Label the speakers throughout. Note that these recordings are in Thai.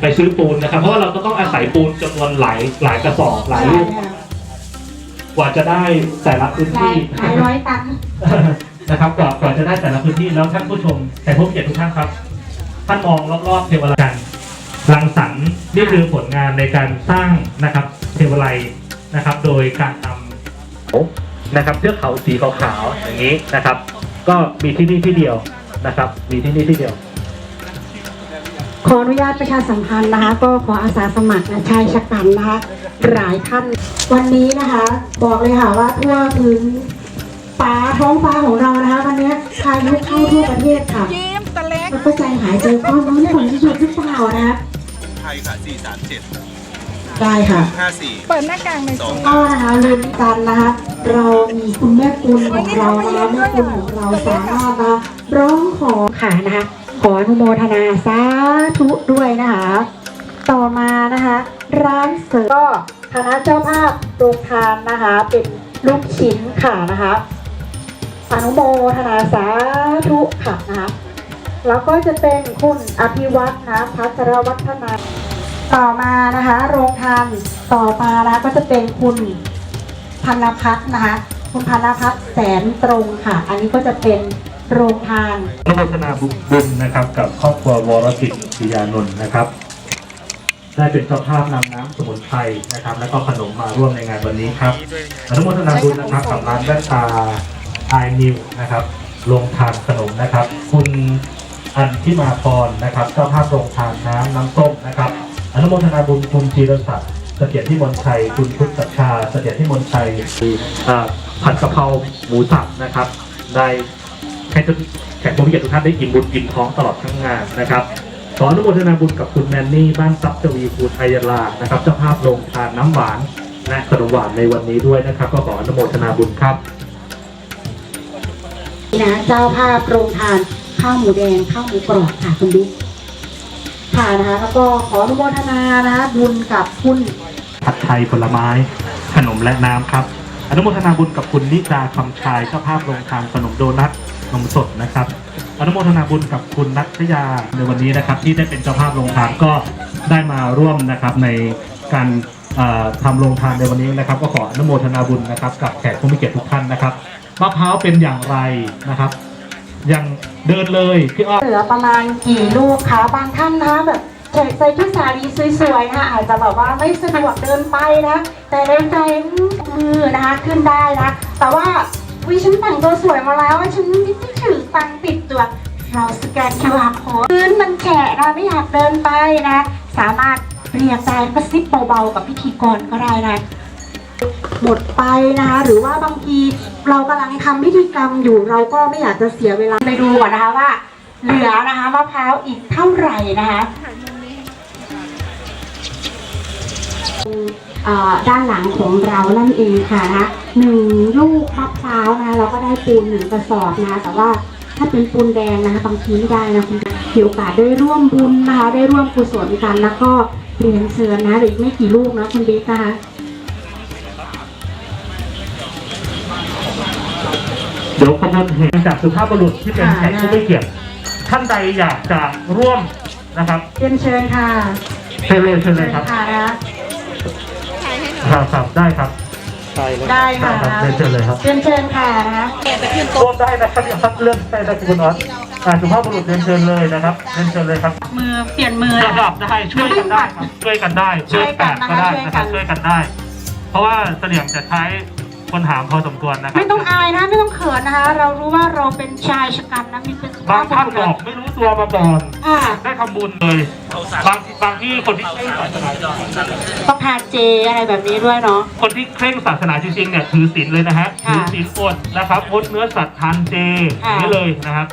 Speaker 1: ไปซื้อปูนนะครับ เพราะว่าเราก็ต้องอาศัยปูนจำนวนหลายหลายกระสอบหลาย
Speaker 2: ใช่
Speaker 1: ลูก
Speaker 2: ค่ะ
Speaker 1: กว่าจะได้แต่ละพื้น
Speaker 2: หลาย
Speaker 1: ที่
Speaker 2: หลายร้อยตัน
Speaker 1: นะครับกว่ากว่าจะได้แต่ละพื้นที่แล้วท่านผู้ชมแต่ผู้เกียรติทุกท่านครับ ท่านมองรอบๆเทวาลัยกันรังสรรค์นี่คือผลงานในการสร้างนะครับเทวาลัยนะครับ โดยการทำนะครับเทือกเขาสีขาวๆอย่างนี้นะครับ ก็มีที่นี่ที่เดียวนะครับ มีที่นี่ที่เดียว
Speaker 2: ขออนุญาตประชาสัมพันธ์นะคะ ก็ขออาสาสมัครนะชายชะกันนะคะหลายท่านวันนี้นะคะ บอกเลยค่ะว่าทั่วพื้นฟ้าท้องฟ้าของเรานะคะวันนี้พายุเข้าทั่วประเทศค่ะ
Speaker 3: ยิ้มตะเล็ก
Speaker 2: แล้วก็ใจหายใจคว่ำน้องฝนจะหยุดหรือเปล่านะคะ
Speaker 4: ไทยค่ะ437
Speaker 2: ได้ค่ะ
Speaker 4: 54
Speaker 3: เปิดหน้ากากหน่อยสิ
Speaker 2: ก็นะคะลุ้นกันนะคะเรามีคุณแม่คุณของเรานะคะแม่คุณของเราสามารถนะคะร้องขอค่ะนะคะ ขออนุโมทนาสาธุด้วยนะคะ ต่อมานะคะ ร้านเสริมก็คณะเจ้าภาพโรงทานนะคะ เป็นลูกชิ้นค่ะนะคะอนุโมทนาสาธุค่ะนะคะแล้วก็จะเป็นคุณอภิวัฒนะพัชรวัฒนาต่อมานะคะ โรงทานต่อมานะคะก็จะเป็นคุณพันพัฒน์นะคะ คุณพันพัฒน์แสนตรงค่ะ อันนี้ก็จะเป็น โรงทาน
Speaker 1: นุโมทนาบุญนะครับ กับครอบครัววรกิจปิยานนท์นะครับ ได้เป็นเจ้าภาพนำน้ำสมุนไพรนะครับ แล้วก็ขนมมาร่วมในงานวันนี้ครับอนุโมทนาบุญนะครับกับร้านแว่นตาไอนิวนะครับโรงทานขนมนะครับ คุณอันที่มาพรนะครับ เจ้าภาพโรงทานน้ำน้ำส้มนะครับอนุโมทนาบุญคุณธีรศักดิ์เสถียรที่มนชัย คุณพุทธชาเสถียรที่มนชัยผัดกะเพราหมูสับนะครับ ได้ ให้ทุกแขกผู้มีเกียรติทุกท่านได้อิ่มบุญอิ่มท้องตลอดทั้งงานนะครับ ขออนุโมทนาบุญกับคุณแมนนี่บ้านทรัพย์จวีภูไทยลานะครับเจ้าภาพโรงทานน้ำหวานและขนมหวานในวันนี้ด้วยนะครับ ก็ขออนุโมทนาบุญครับ
Speaker 2: นะเจ้าภาพโรงทานข้าวหมูแดงข้าวหมูกรอบค่ะคุณบิ๊กค่ะนะคะแล้วก็ขออนุโมทนานะคะบุญกับคุณ
Speaker 1: ผัดไทยผลไม้ขนมและน้ำครับ อนุโมทนาบุญกับคุณนิดาคำชายเจ้าภาพโรงทานขนมโดนัท นมสดนะครับอนุโมทนาบุญกับคุณนัทยาในวันนี้นะครับ ที่ได้เป็นเจ้าภาพโรงทานก็ได้มาร่วมนะครับในการทำโรงทานในวันนี้นะครับ ก็ขออนุโมทนาบุญนะครับ กับแขกผู้มีเกียรติทุกท่านนะครับมะพร้าวเป็นอย่างไรนะครับยังเดินเลยพี่อ้อ
Speaker 2: เหลือประมาณกี่ลูกคะบางท่านนะแบบใส่ใส่ชุดสารีสวยๆนะคะอาจจะแบบว่าไม่สะดวกเดินไปนะ แต่ในใจมือนะคะขึ้นได้นะ แต่ว่า วิฉันแต่งตัวสวยมาแล้วฉันไม่ถือตังค์ติดตัว เราสแกน QR code พื้นมันแฉะนะไม่อยากเดินไปนะ สามารถเรียกได้กระซิบเบาๆกับพิธีกรก็ได้นะหมดไปนะคะหรือว่าบางทีเรากำลังทำพิธีกรรมอยู่เราก็ไม่อยากจะเสียเวลาไปดูก่อนนะคะว่า เหลือนะคะมะพร้าวอีกเท่าไหร่นะคะ ด้านหลังของเรานั่นเองค่ะนะคะหนึ่งลูกมะพร้าวนะคะเราก็ได้ปูนหนึ่งกระสอบนะคะแต่ว่าถ้าเป็นปูนแดงนะคะบางทีไม่ได้นะคุณมีโอกาสได้ร่วมบุญนะคะได้ร่วมกุศลกันแล้วก็เรียนเชิญนะเหลืออีกไม่กี่ลูกนะคุณบิ๊กนะคะ
Speaker 1: เดี๋ยวขบวนแห่จากสุภาพบุรุษที่เป็นแขกผู้มีเกียรติท่านใดอยากจะร่วมนะครับ
Speaker 2: เรียนเชิญค่ะ
Speaker 1: เชิญเลยเชิญเลยครับ
Speaker 2: ค่ะนะ
Speaker 1: ครับครับได้ครับได้
Speaker 2: ได้ค่ะ
Speaker 1: ครับเรียนเชิญเลยครับ
Speaker 2: เรียนเชิญค่ะนะ
Speaker 1: ร่วมได้นะครับอย่าพักเรื่องได้ได้คุณออสอ่าสุภาพบุรุษเรียนเชิญเลยนะครับเรียนเชิญเลยครับ
Speaker 2: มือเปลี่ยนมือ
Speaker 1: ระดับได้ช่วยกันได้ครับช่วยกันได้
Speaker 2: ช่วยกัน
Speaker 1: แปดก็ได้
Speaker 2: นะคะ
Speaker 1: นะครับ
Speaker 2: ช่
Speaker 1: ช่
Speaker 2: ว
Speaker 1: วยย
Speaker 2: กั
Speaker 1: กันนได้ เพราะว่าเสลี่ยงจะใช้ คนหามพอสมควรนะครับ
Speaker 2: ไม่ต้องอายนะไม่ต้องเขินนะคะ เรารู้ว่าเราเป็นชายชะกันนะมีเป็นสุภ
Speaker 1: บางท่าน
Speaker 2: พ
Speaker 1: บ
Speaker 2: บุ
Speaker 1: อ
Speaker 2: รุ
Speaker 1: ก
Speaker 2: ษ
Speaker 1: ไม่รู้ตัวมาก่อน
Speaker 2: ค่ะ
Speaker 1: ได้ทำบุญเลย บางบางที่คนที่เคร่งศาสนา
Speaker 2: ต้องทานเจอะไรแบบนี้ด้วยเนาะ
Speaker 1: คนที่เคร่งศาสนาจริงๆเนี่ยถือศีลเลยนะฮะ
Speaker 2: ค่ะ
Speaker 1: ถือศีลอดนะครับงดเนื้อสัตว์ทานเจอ
Speaker 2: ค่ะ
Speaker 1: ย่างนี้เลยนะครับ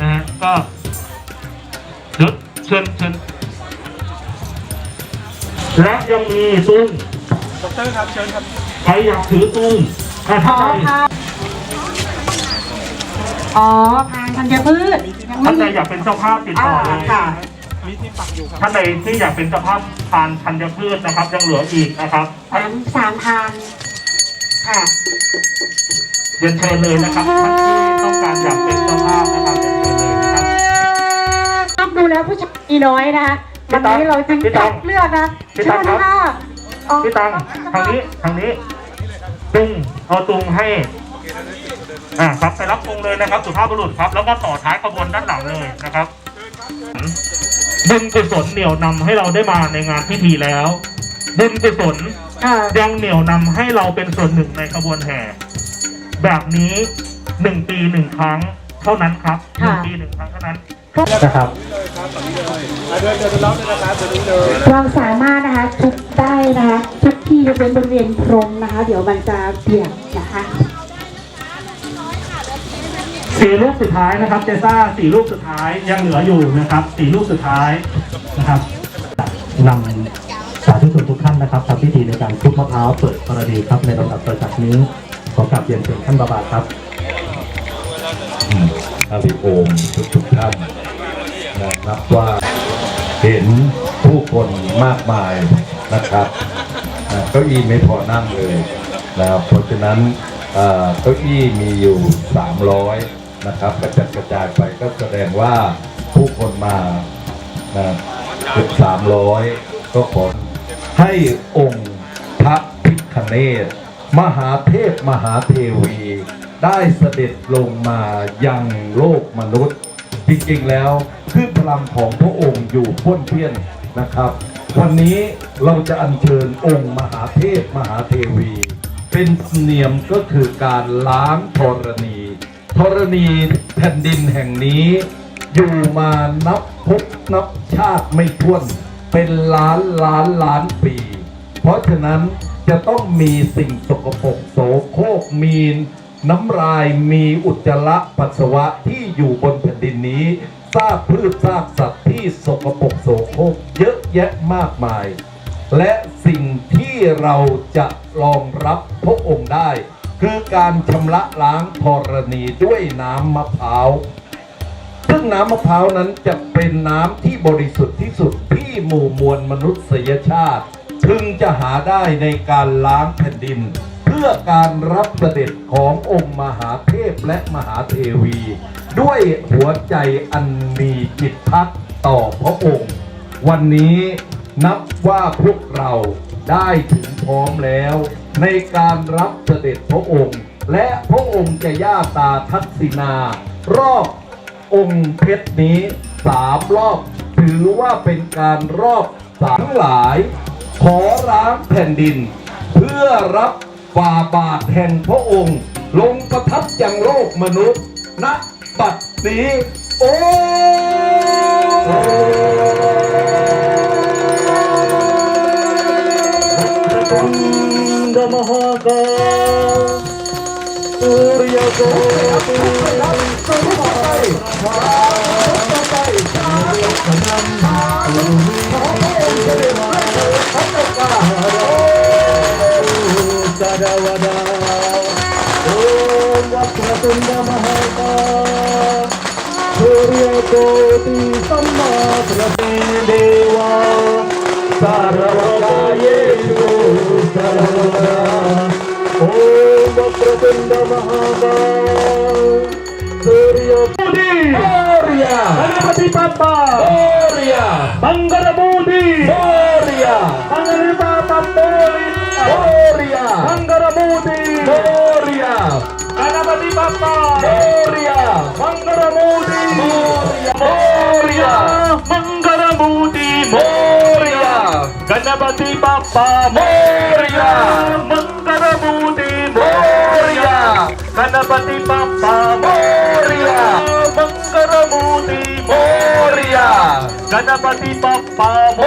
Speaker 1: นะฮะก็เดี๋ยวเชิญเชิญและยังมีตุ้ง
Speaker 4: ดรครับเชิญครับ
Speaker 1: ใครอยากถือตุ้ง อะ
Speaker 2: อ๋
Speaker 1: ถ้า
Speaker 2: อ
Speaker 1: ใคร
Speaker 2: ค่ะอ๋อทานธัญพืชยัง
Speaker 1: ท่านใด
Speaker 2: ไม่
Speaker 1: อยากเป็นเจ้าภาพติด
Speaker 2: อ่า
Speaker 1: ต่อเลย
Speaker 2: ค่ะ
Speaker 4: มีที่ปักอยู่ครับ
Speaker 1: ท่านใดที่อยากเป็นเจ้าภาพทานธัญพืชนะครับ ยังเหลืออีกนะครับ
Speaker 2: สามสามทานค่ะ
Speaker 1: เรียนเชิญเลยนะครับท่านที่ต้องการอยากเป็นเจ้าภาพนะครับเรียนเชิญเลยนะครับ
Speaker 2: ชอบดูแล้วผู้ชายน้อยนะคะวันนี้เราจึงคัดเลือกนะ
Speaker 1: พี่
Speaker 2: เชิ
Speaker 1: ตัง
Speaker 2: ญ
Speaker 1: ครับ
Speaker 2: ค่ะออก
Speaker 1: พี่ตังทางนี้ทางนี้ ตุงเอาตุงให้อ่าครับไปรับตุงเลยนะครับสุภาพบุรุษครับ แล้วก็ต่อท้ายขบวนด้านหลังเลยนะครับบุญกุศลเหนี่ยวนำให้เราได้มาในงานพิธีแล้วบุญกุศล
Speaker 2: ค่ะ
Speaker 1: ยังเหนี่ยวนำให้เราเป็นส่วนหนึ่งในขบวนแห่แบบนี้หนึ่งปีหนึ่งครั้งเท่านั้นครับหนึ่งปีหนึ่งครั้งเท่านั้น นะครับ
Speaker 4: อะเดินเดินไปรอบเลยนะครับเดินนี้เลย
Speaker 2: เราสามารถนะคะทุบได้นะคะทุกที่ยกเว้นบริเวณพรมนะคะ เดี๋ยวมันจะเปียกนะคะ
Speaker 1: สี่ลูกสุดท้ายนะครับเจซ่าสี่ลูกสุดท้ายยังเหลืออยู่นะครับสี่ลูกสุดท้ายนะครับนำสาธุชนทุกท่านนะครับทำพิธีในการทุบมะพร้าวเปิดกรณีครับในลำดับต่อจากนี้ขอกราบเรียนเชิญท่านบาบาครับ
Speaker 3: อาริโอมทุกทุกๆท่านนะครับว่าเห็นผู้คนมากมายนะครับเก้าอี้ไม่พอนั่งเลยนะครับเพราะฉะนั้นเก้าอี้มีอยู่ 300 นะครับกระจัดกระจายไปก็แสดงว่าผู้คนมาเกือบ300 ก็ขอให้องค์พระพิคเนศมหาเทพมหาเทวี ได้เสด็จลงมายังโลกมนุษย์ จริงๆแล้วคือพลังของพระองค์อยู่พ้นเพี้ยนนะครับ วันนี้เราจะอัญเชิญองค์มหาเทพมหาเทวี เป็นเนียมก็คือการล้างธรณีธรณีแผ่นดินแห่งนี้ อยู่มานับภพนับชาติไม่ถ้วน เป็นล้านล้านล้านปี เพราะฉะนั้นจะต้องมีสิ่งสกปรกโสโครกมีน น้ำลายมีอุจจาระปัสสาวะที่อยู่บนแผ่นดินนี้ซากพืชซากสัตว์ที่สกปรกโสโครกเยอะแยะมากมาย และสิ่งที่เราจะรองรับพระองค์ได้ คือการชำระล้างธรณีด้วยน้ำมะพร้าวซึ่งน้ำมะพร้าวนั้นจะเป็นน้ำที่บริสุทธิ์ที่สุดที่หมู่มวลมนุษยชาติ พึงจะหาได้ในการล้างแผ่นดิน พื่อการรับเสด็จขององค์มหาเทพและมหาเทวี ด้วยหัวใจอันมีจิตพักต่อพระองค์ วันนี้นับว่าพวกเราได้ถึงพร้อมแล้ว ในการรับเสด็จพระองค์ และพระองค์จะย่าตาทักษิณารอบองค์เพชรนี้สามรอบ ถือว่าเป็นการรอบสามทั้งหลาย ขอร้างแผ่นดิน เพื่อรับ ฝ่าบาทแห่งพระองค์ ลงประทับยังโลกมนุษย์ณปัดนี้โอ้
Speaker 1: ดมหากาสุริยโกติส วา सर्वकायेषु सर्वदा ॐ वक्रतुण्ड महाकाय सूर्यमूर्ति
Speaker 3: Gloria!
Speaker 1: गणपति बाप्पा
Speaker 3: Gloria!
Speaker 1: मंगलमूर्ति
Speaker 3: Gloria!
Speaker 1: गणपति बाप्पा मोरी
Speaker 3: Gloria!
Speaker 1: Bali
Speaker 3: Bapa
Speaker 1: Moria. Mangaramudi
Speaker 3: Moria.
Speaker 1: Moria.
Speaker 3: Mangaramudi
Speaker 1: Moria. Ganapati
Speaker 3: Bapa.
Speaker 1: Moria.
Speaker 3: Mangaramudi
Speaker 1: Moria. Ganapati
Speaker 3: Bapa.
Speaker 1: Moria.
Speaker 3: Mangaramudi
Speaker 1: Moria. Ganapati
Speaker 3: Bapa.
Speaker 1: Moria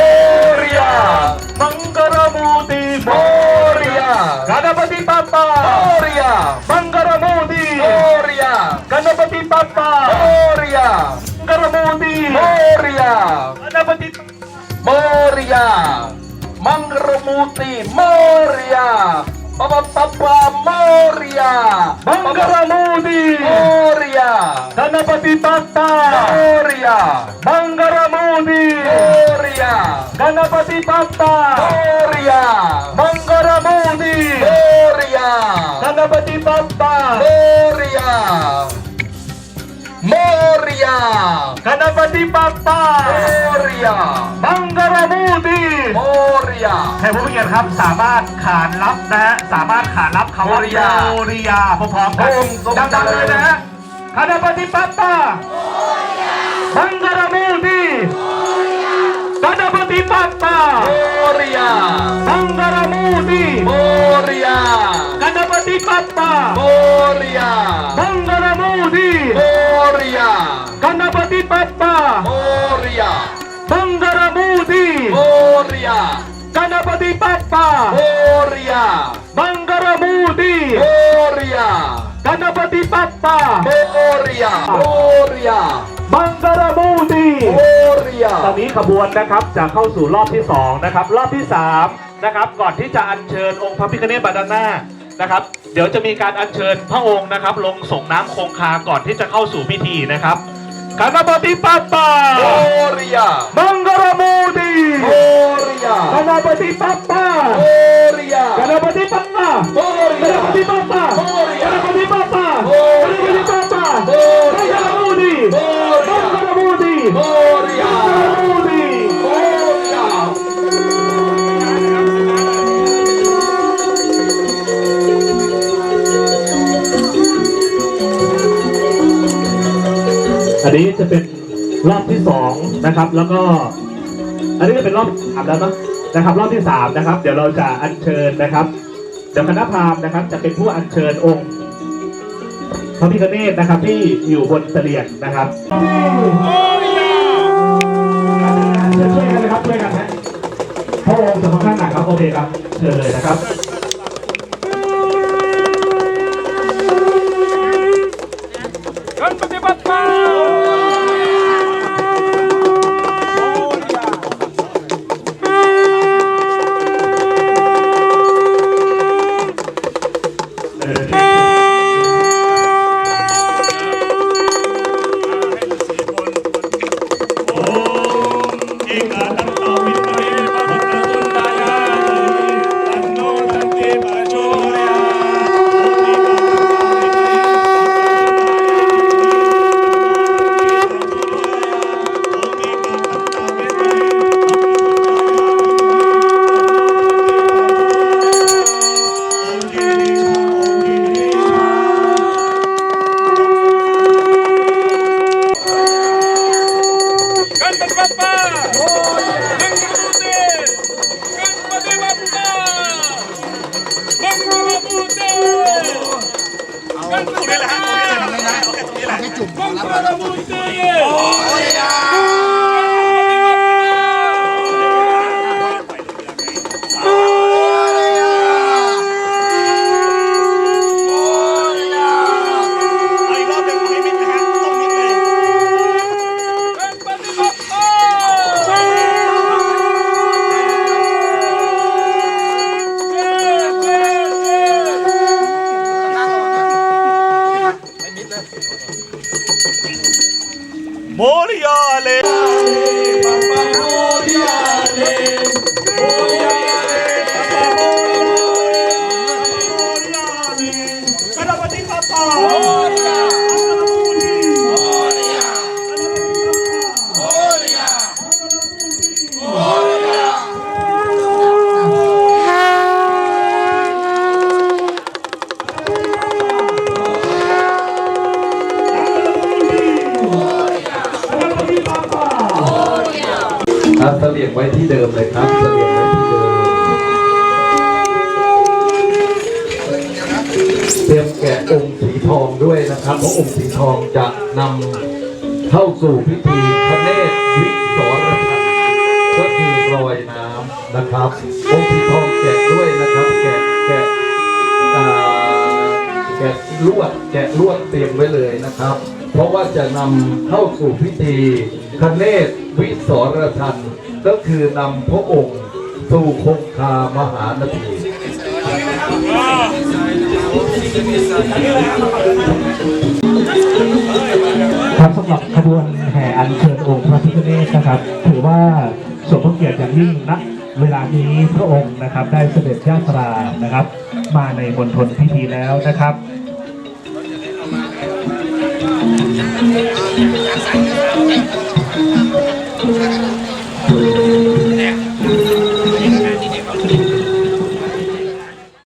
Speaker 3: Kanabati
Speaker 1: Papa.
Speaker 3: Moria. Karabuti Moria. Kanabati Moria.
Speaker 1: Mangrumuti
Speaker 3: Moria.
Speaker 1: Papapapa
Speaker 3: Moria.
Speaker 1: Banggaramudi
Speaker 3: Moria.
Speaker 1: Ganapati Tata
Speaker 3: Moria.
Speaker 1: Banggaramudi
Speaker 3: Moria.
Speaker 1: Ganapati Tata
Speaker 3: Moria. Banggaramudi Moria.
Speaker 1: Ganapati Tata Ganapati Papa
Speaker 3: Moria
Speaker 1: บังกรมูดี
Speaker 3: Moria
Speaker 1: ใครผู้มีเกียรติครับสามารถขานรับนะฮะสามารถขานรับคำว่า Moria พร้อมๆกันดังๆเลยนะฮะ Ganapati Papa
Speaker 3: Moria,
Speaker 1: บังกรมูดี
Speaker 3: Moria,
Speaker 1: คณปฏิปัปปา
Speaker 3: Moria,
Speaker 1: บังกรมูดี ตอนนี้ขบวนนะครับจะเข้าสู่รอบที่2นะครับรอบที่3นะครับก่อนที่จะอัญเชิญองค์พระพิฆเนศบาดาลหน้านะครับ เดี๋ยวจะมีการอัญเชิญพระองค์นะครับ ลงส่งน้ำคงคาก่อนที่จะเข้าสู่พิธีนะครับคณปฏิปัปปา
Speaker 3: Moria,
Speaker 1: บังกรมูดี
Speaker 3: Moria,
Speaker 1: คณปฏิปัปปา
Speaker 3: Moria,
Speaker 1: คณปฏิปัปปา
Speaker 3: Moria,
Speaker 1: คณปฏิปัปปา นนี้จะเป็นรอบที่สองนะครับ แล้วก็ อันนี้จะเป็นรอบสามแล้วเนอะนะครับ รอบที่สามนะครับ เดี๋ยวเราจะอัญเชิญนะครับเดี๋ยวคณะพราหมณ์นะครับ จะเป็นผู้อัญเชิญองค์พระพิฆเนศนะครับ ที่อยู่บนเสลียงนะครับช่วยกันนะครับช่วยกันนะพระองค์จะค่อนข้างหนักครับโอเคครับเชิญเลยนะครับ
Speaker 3: ทองด้วยนะครับเพราะองค์สีทองจะนำเข้าสู่พิธีพระเนตรวิสรทันก็คือรอยน้ำนะครับ องค์สีทองแกะด้วยนะครับ แกะแกะอ่าแกะลวดแกะลวดเตรียมไว้เลยนะครับ เพราะว่าจะนำเข้าสู่พิธีพระเนตรวิสรทันก็คือนำพระองค์สู่คงคามหานาที
Speaker 1: ครับสำหรับขบวนแห่อัญเชิญองค์พระพิฆเนศนะครับ ถือว่าสมพระเกียรติอย่างยิ่งนะเวลานี้พระองค์นะครับได้เสด็จยาตรานะครับ มาในมณฑนพิธีแล้วนะครับ Thank you.